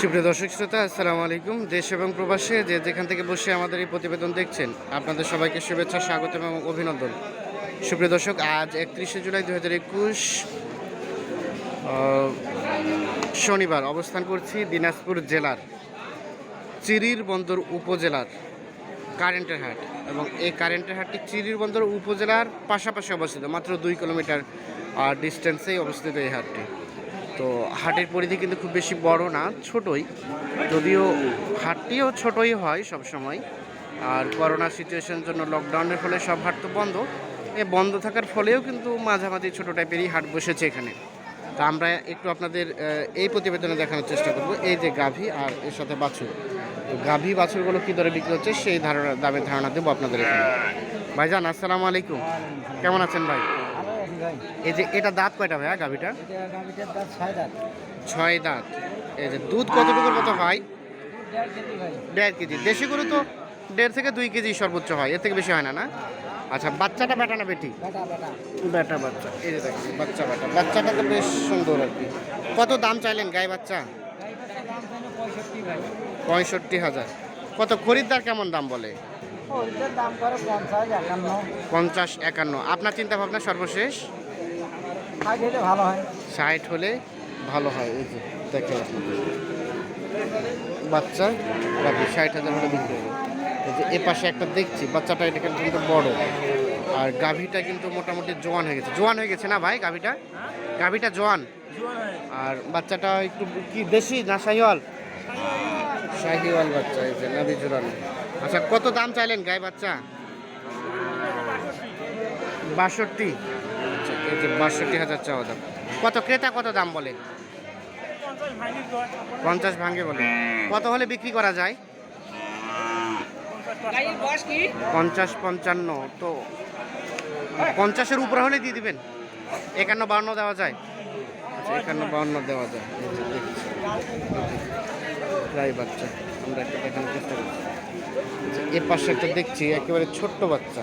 সুপ্রিয় দর্শক শ্রোতা, আসসালামু আলাইকুম। দেশ এবং প্রবাসে যে যেখান থেকে বসে আমাদের এই প্রতিবেদন দেখছেন, আপনাদের সবাইকে শুভেচ্ছা, স্বাগত এবং অভিনন্দন। সুপ্রিয় দর্শক, আজ একত্রিশে জুলাই দু হাজার একুশ শনিবার অবস্থান করছি দিনাজপুর জেলার চিরির বন্দর উপজেলার কারেন্টের হাট এবং এই কারেন্টের হাটটি চিরির বন্দর উপজেলার পাশাপাশি অবস্থিত, মাত্র দুই কিলোমিটার ডিস্টেন্সেই অবস্থিত এই হাটটি। তো হাটের পরিধি কিন্তু খুব বেশি বড় না, ছোটই। যদিও হাটটিও ছোটই হয় সব সময় আর করোনা সিচুয়েশনের জন্য লকডাউনের ফলে সব হাট তো বন্ধ। এ বন্ধ থাকার ফলেও কিন্তু মাঝামাঝি ছোটো টাইপেরই হাট বসেছে এখানে। তা আমরা একটু আপনাদের এই প্রতিবেদনে দেখানোর চেষ্টা করব। এই যে গাভী আর এর সাথে বাছুর। তো গাভী বাছুরগুলো কী দরে বিক্রি হচ্ছে সেই ধারণা, দামের ধারণা দেবো আপনাদের এখানে। ভাইজান, আসসালামু আলাইকুম। কেমন আছেন ভাই? এই যে এটা দাঁত কয়টা ভাইয়া গাভীটা ছয় দাঁত। এই যে দুধ কতটুকুর মতো হয় দেড় কেজি দেশি গরু তো দেড় থেকে দুই কেজি সর্বোচ্চ হয়। এর থেকে বেশি হয় না না? আচ্ছা বাচ্চাটা বেটা না বেটি? বেটা বাচ্চা। এই যে দেখেন বাচ্চা বেটা। বাচ্চাটা তো বেশ সুন্দর আর কি। কত দাম চাইলেন গায়ে বাচ্চা? পঁয়ষট্টি হাজার। কত খরিদ্দার কেমন দাম বলে? ওইটার দাম করে পঞ্চাশ একান্ন। পঞ্চাশ একান্ন। আপনার চিন্তা ভাবনা সর্বশেষ? ষাট হলে ভালো হয়। ষাট হলে ভালো হয় এই যে দেখেন বাচ্চা বাকি ষাট হাজার হলে বিক্রি হবে। এই যে এ পাশে একটা দেখছি বাচ্চাটা এটা কিন্তু বড়। আর গাভীটা কিন্তু মোটামুটি জোয়ান হয়ে গেছে। জোয়ান হয়ে গেছে না ভাই গাভীটা? গাভীটা জোয়ান? আর বাচ্চাটা একটু কি দেশি না শাহিওয়াল শাহিওয়াল বাচ্চা এই যে নাভি জোড়ানো আচ্ছা কত দাম চাইলেন গায়ে বাচ্চা? বাষট্টি। আচ্ছা এই যে বাষট্টি হাজার চাওয়া দাম। কত ক্রেতা কত দাম বলে? পঞ্চাশ ভাঙে বলে। কত হলে বিক্রি করা যায়? পঞ্চাশ পঞ্চান্ন, তো পঞ্চাশের উপরে হলে দিয়ে দিবেন। একান্ন বাউন্ন দেওয়া যায়। আচ্ছা একান্ন বাউন্ন দেওয়া যায়। প্রায় বাচ্চা। আমরা একটা দেখানোর চেষ্টা করছি। আচ্ছা, এ পাশে একটা দেখছি একেবারে ছোট্ট বাচ্চা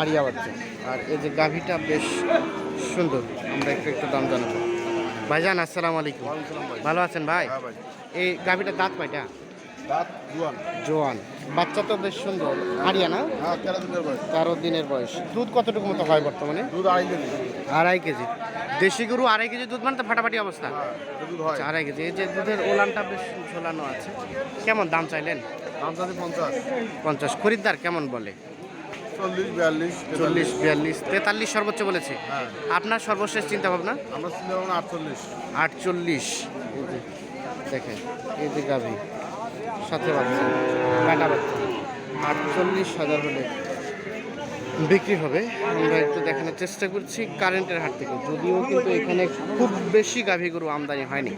আরিয়া বাচ্চা। আর এই যে গাভীটা বেশ সুন্দর। আমরা একটু একটু দাম জানাব। ভাইজান আসসালামু আলাইকুম। ভালো আছেন ভাই? হ্যাঁ এই গাভীটা দাঁত দাঁত জুয়ান। জোয়ান। বাচ্চা তো বেশ সুন্দর। আরিয়া না? হ্যাঁ তেরো দিনের বয়স। দুধ কতটুকু মতো হয় বর্তমানে? দুধ আড়াই কেজি। আড়াই কেজি। দেশি গরু আড়াই কেজি দুধ মানে তো ফাটাফাটি অবস্থা। হ্যাঁ আচ্ছা, আড়াই কেজি। এই যে দুধের ওলানটা বেশ ঝোলানো আছে। কেমন দাম চাইলেন? দাম পঞ্চাশ। পঞ্চাশ। খরিদ্দার কেমন বলে? চল্লিশ বিয়াল্লিশ চল্লিশ বিয়াল্লিশ তেতাল্লিশ সর্বোচ্চ বলেছে। হ্যাঁ। আপনার সর্বশেষ চিন্তা ভাবনা আমরা ছিল এখন আটচল্লিশ। আটচল্লিশ দেখেন এই যে গাভি। সাথে বাচ্চা কাটা বাচ্চা আটচল্লিশ হাজার হলে বিক্রি হবে। আমরা একটু দেখানোর চেষ্টা করছি কারেন্টের হাট থেকে। যদিও কিন্তু এখানে খুব বেশি গাভী গরু আমদানি হয়নি।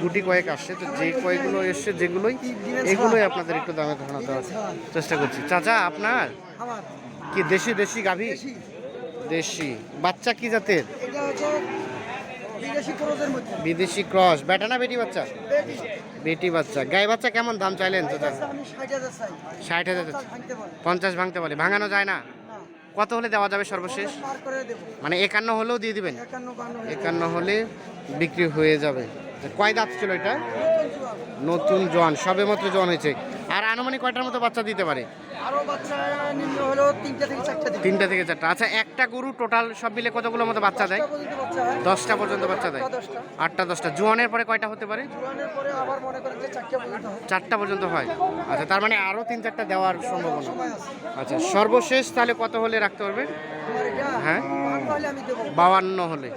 গুটি কয়েক আসছে তো যে কয়েকগুলো এসছে যেগুলোই এগুলোই আপনাদের একটু দামে ধারণা দেওয়ার চেষ্টা করছি। চাচা আপনার? কি দেশি দেশি গাভী? দেশি। বাচ্চা কি জাতের? বিদেশি বিদেশি ক্রস। বেটা না বেটি বাচ্চা? বেটি বাচ্চা। গাই বাচ্চা কেমন দাম চাইলেন? ষাট হাজার পঞ্চাশ ভাঙতে বলে। ভাঙানো যায় না? কত হলে দেওয়া যাবে সর্বশেষ? মানে একান্ন হলেও দিয়ে দিবেন? একান্ন হলে। বিক্রি হয়ে যাবে। কয় দাঁত ছিল এটা? নতুন জোয়ান। সবে মাত্র জোয়ান হয়েছে। আর আনুমানিক কয়টার মতো বাচ্চা দিতে পারে? আরও বাচ্চা নিম্ন হলো তিনটা থেকে চারটা তিনটা থেকে চারটা। আচ্ছা একটা গরু টোটাল সব মিলে কতগুলো মতো বাচ্চা দেয়? দশটা পর্যন্ত বাচ্চা দেয়? আটটা, দশটা। জোয়ানের পরে কয়টা হতে পারে? চারটা পর্যন্ত হয়। আচ্ছা তার মানে আরও তিন চারটা দেওয়ার সম্ভাবনা। আচ্ছা সর্বশেষ তাহলে কত হলে রাখতে পারবেন? এটা হ্যাঁ। বাউান্ন হলে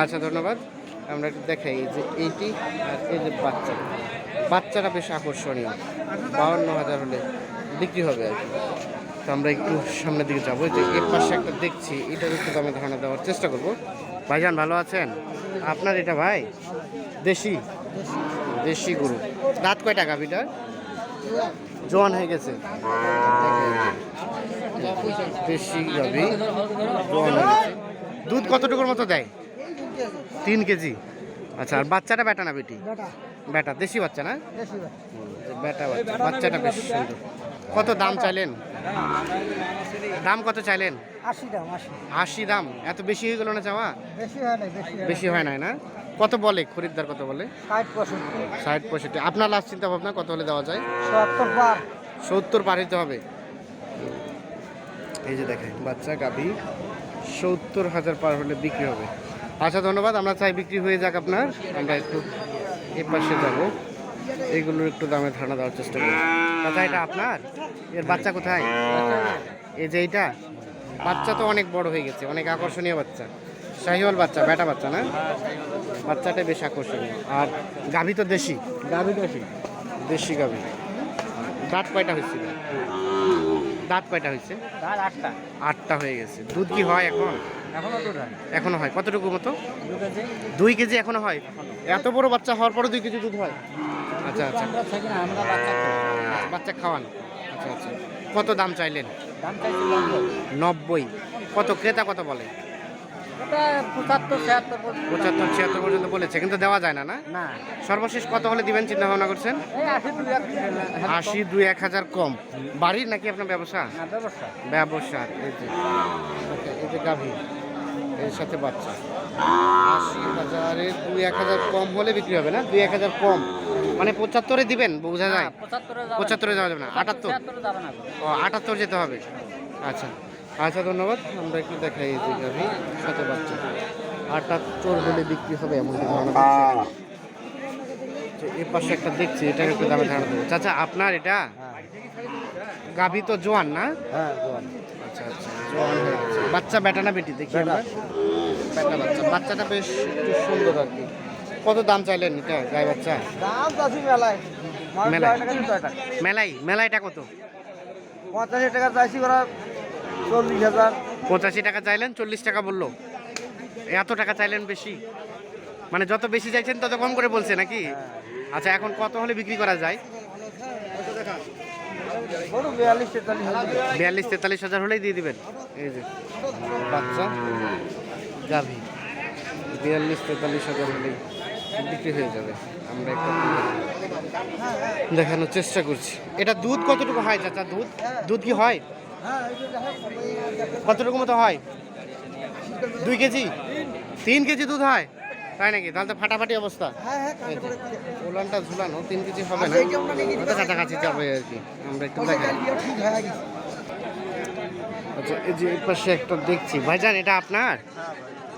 আচ্ছা ধন্যবাদ। আমরা একটু দেখাই যে এইটি আর এই যে বাচ্চা। বাচ্চাটা বেশ আকর্ষণীয়। বাউান্ন হাজার হলে বিক্রি হবে আর কি। তো আমরা একটু সামনের দিকে যাব। যে এর পাশে একটা দেখছি এটার একটু দামে ধারণা দেওয়ার চেষ্টা করব। ভাইজান, ভালো আছেন? আপনার এটা ভাই? দেশি? দেশি গরু। দাঁত কয়টা গাভিটার জোয়ান হয়ে গেছে। দেশি গাভি। জোয়ান হয়ে গেছে। দুধ কতটুকুর মতো দেয়? তিন কেজি। আচ্ছা আর বাচ্চাটা বেটা না বেটি। বেটা দেশি বাচ্চা না? বেটা বাচ্চা। বাচ্চাটা বেশ সুন্দর। কত দাম চাইলেন? দাম কত চাইলেন? আশি দাম এত বেশি হয়ে গেল না চাওয়া? বেশি হয় নাই না? কত বলে? খরিদ্দার কত বলে? ষাট পঁয়ষট্টি। আপনার লাস্ট চিন্তা ভাবনা কত হলে দেওয়া যায়? সত্তর পার হইতে হবে। এই যে দেখেন বাচ্চা গাভী সত্তর হাজার পার হলে বিক্রি হবে। আচ্ছা ধন্যবাদ। আমরা চাই বিক্রি হয়ে যাক আপনার। আমরা একটু এ পাশে যাব। এগুলোর একটু দামে ধারণা দেওয়ার চেষ্টা করি দাদা এটা আপনার? এর বাচ্চা কোথায়? এই যে এইটা? বাচ্চা তো অনেক বড় হয়ে গেছে অনেক আকর্ষণীয় বাচ্চা। শাহিওয়াল বাচ্চা বেটা বাচ্চা না? বাচ্চাটা বেশ আকর্ষণীয়। আর গাভী তো দেশি? গাভী দেশি। দেশি গাভী। দাঁত কয়টা হয়েছিল? দাঁত কয়টা হয়েছে? আটটা। আটটা হয়ে গেছে। দুধ কি হয় এখন? এখনও হয় কতটুকু মতো? দুই কেজি। এখনও হয়? এত বড় বাচ্চা হওয়ার পরও দুই কেজি দুধ হয়? আচ্ছা আচ্ছা। আমরা বাচ্চা বাচ্চা খাওয়ান। আচ্ছা আচ্ছা। কত দাম চাইলেন? দাম চাইছি নব্বই। কত ক্রেতা কত বলে? পঁচাত্তর ছিয়াত্তর পর্যন্ত। বলেছে কিন্তু দেওয়া যায় না না? সর্বশেষ কত হলে দিবেন চিন্তা ভাবনা করছেন? আশি দুই এক হাজার কম। বাড়ির নাকি আপনার ব্যবসা? ব্যবসা। এই যে। আচ্ছা, এই যে গাভী এর সাথে বাচ্চা। আশি হাজারের দুই এক হাজার কম হলে বিক্রি হবে না? দুই এক হাজার কম। মানে পঁচাত্তরে দিবেন বোঝা যায়? পঁচাত্তরে যাওয়া যাবে না আটাত্তর? ও আটাত্তর যেতে হবে। আচ্ছা। আচ্ছা ধন্যবাদ। আমরা একটু দেখাই যে গাভী সাথে বাচ্চা। আটাত্তর হলে বিক্রি হবে এমন। তো এর পাশে একটা দেখছি এটা একটু দামে ধারণা দেবো। চাচা আপনার এটা? গাভী তো জোয়ান না? হ্যাঁ আচ্ছা আচ্ছা জোয়ান হয়ে গেছে। বাচ্চা বেটা না বেটি? দেখি আমরা। বেটা বাচ্চা। বাচ্চাটা বেশ একটু সুন্দর আর কি। কত দাম চাইলেন এটা গায়ে বাচ্চা? দাম মেলায়। মেলায়? মেলাই মেলাইটা কত? পঁচাশি টাকা চাইছি ওরা চল্লিশ হাজার। পঁচাশি টাকা চাইলেন চল্লিশ টাকা বলল। এত টাকা চাইলেন বেশি? মানে যত বেশি চাইছেন তত কম করে বলছে নাকি? আচ্ছা এখন কত হলে বিক্রি করা যায়? বিয়াল্লিশ তেতাল্লিশ হাজার। হলেই দিয়ে দিবেন। এই যে। বাচ্চা। গাভী। বিয়াল্লিশ তেতাল্লিশ হাজার হলেই বিক্রি হয়ে যাবে। আমরা একটু দেখানোর চেষ্টা করছি। এটা দুধ কতটুকু হয় চাচা? দুধ? দুধ কি হয় হ্যাঁ? কতটুকু মতো হয়? দুই কেজি? তিন কেজি দুধ হয়? তাই নাকি? তাহলে তো ফাটাফাটি অবস্থা। ওলানটা ঝুলানো, তিন কেজি হবে না? ওটা কাছাকাছি যাবে আর কি। আমরা একটু দেখাই। আচ্ছা এই যে এর পাশে একটা দেখছি। ভাইজান, এটা আপনার?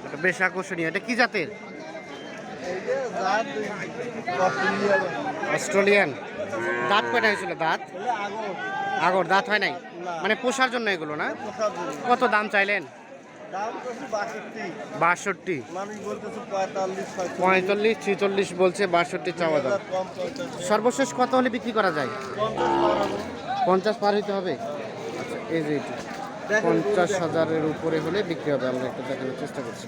এটা বেশ আকর্ষণীয়। এটা কি জাতের? অস্ট্রেলিয়ান। দাঁত কয়টা হয়েছিল? দাঁত? আগর দাঁত হয় নাই? মানে পোষার জন্য এগুলো না? কত দাম চাইলেন? বাষট্টি। পঁয়তাল্লিশ ছিচল্লিশ বলছে বাষট্টি চাওয়া দাম। সর্বশেষ কত হলে বিক্রি করা যায়? পঞ্চাশ পার হইতে হবে? আচ্ছা এই যে পঞ্চাশ হাজারের উপরে হলে বিক্রি হবে। আমরা একটু দেখানোর চেষ্টা করছি।